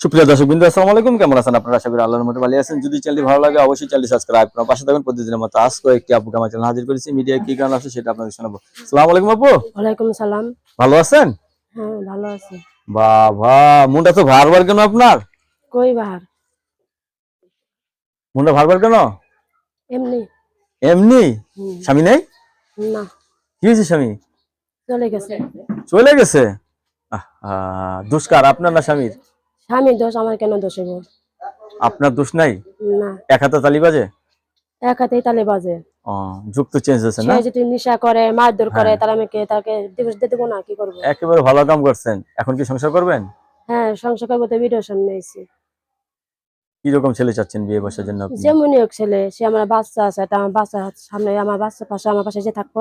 সুপ্রিয় দর্শক বিন্দু আসসালামু আলাইকুম। কেমন আছেন আপনারা? আশা করি আল্লাহর মতো ভালো আছেন। যদি চ্যানেলটি ভালো লাগে অবশ্যই চ্যানেলটি সাবস্ক্রাইব করুন। পাশে থাকুন। প্রতিদিনের মতো আজকে একটি আপুকে আমার চ্যানেল হাজির করেছি। মিডিয়া কি কারণ আছে সেটা আপনাদের শোনাবো। আসসালামু আলাইকুম আপু। ওয়ালাইকুম সালাম। ভালো আছেন? হ্যাঁ ভালো আছি। বাবা মুন্ডা তো ভার ভার কেন আপনার? কই বাহার মুন্ডা ভার ভার কেন? এমনি। এমনি? স্বামী নেই? না। কি হয়েছে স্বামী? চলে গেছে। চলে গেছে? আহা, দুষ্কার। আপনার না স্বামীর? স্বামী দোষ আমার কেন দোষ হইব? আপনার দোষ নাই? না। এক হাতে তালি বাজে? এক হাতেই তালে বাজে। ও চেঞ্জ হয়েছে না? যদি নিশা করে মারধর করে হ্যাঁ। আমি কে তাকে দিবস দিয়ে দেবো না? কি করব? একেবারে ভালো কাম করছেন। এখন কি সংসার করবেন? হ্যাঁ সংসার করব তো ভিডিও সামনে আইছি। কীরকম ছেলে চাচ্ছেন বিয়ে বসার জন্য আপনি? যেমনই হোক ছেলে সে আমার বাচ্চা আছে তা আমার বাচ্চা সামনে আমার বাচ্চা পাশে আমার পাশে যে থাকব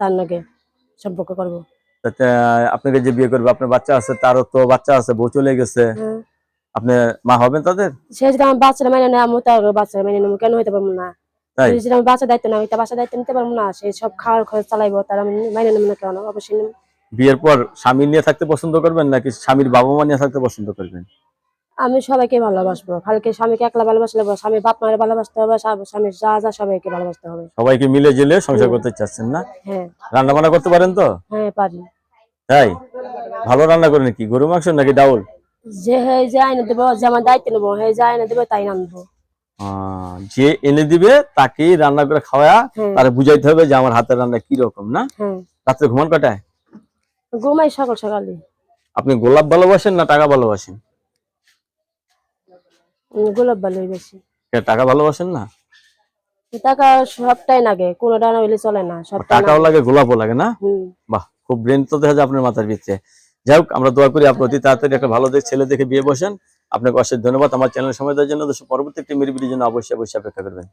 তার লগে সম্পর্ক করব। আপনাকে যে বিয়ে করবে আপনার বাচ্চা আছে তারও তো বাচ্চা আছে বউ চলে গেছে। আপনি মা হবেন তাদের? সে যদি আমার বাচ্চারা মেনে নেয় আমি তার বাচ্চারা মেনে নেব কেন হইতে পারব না? তাই? যদি আমি বাচ্চা দায়িত্ব না হইতে বাচ্চা দায়িত্ব নিতে পারব না। সে সব খাওয়ার খরচ চালাইবো তার আমি মাইনে নেব না কেন? অবশ্যই বিয়ের পর স্বামী নিয়ে থাকতে পছন্দ করবেন নাকি স্বামীর বাবা মা নিয়ে থাকতে পছন্দ করবেন? আমি সবাইকে ভালোবাসবো। খালকে স্বামীকে একলা ভালোবাসলে হবে, স্বামী বাপ মায়ের ভালোবাসতে হবে স্বামীর যা যা সবাইকে ভালোবাসতে হবে। সবাইকে মিলে জেলে সংসার করতে চাচ্ছেন না? হ্যাঁ। রান্না বান্না করতে পারেন তো? হ্যাঁ পারি। তাই? ভালো রান্না করেন কি? গরু মাংস নাকি ডাউল? যে হে যে আইনে দেবো যে আমার দায়িত্ব নেব হে যে আইনে দেবো তাই আহ, যে এনে দিবে তাকেই রান্না করে খাওয়া হ্যাঁ। তার বুঝাইতে হবে যে আমার হাতের রান্না কি রকম না? হ্যাঁ। রাত্রে ঘুমান কটায়? ঘুমাই সকাল সকালে। আপনি গোলাপ ভালোবাসেন না টাকা ভালোবাসেন? গোলাপ কে টাকা ভালোবাসেন না? টাকা সবটাই লাগে কোনোটা না হইলে চলে না সব টাকাও লাগে গোলাপও লাগে না? বাহ। খুব ব্রেন তো দেখা যায় আপনার মাথার ভিতরে। যাই হোক, আমরা দোয়া করি আপনি অতি তাড়াতাড়ি একটা ভালো দেখ ছেলে দেখে বিয়ে বসেন। আপনাকে অশেষ ধন্যবাদ। আমার চ্যানেল সময় দেওয়ার জন্য পরবর্তী একটি মেরি জন্য অবশ্যই অবশ্যই অপেক্ষা করবেন।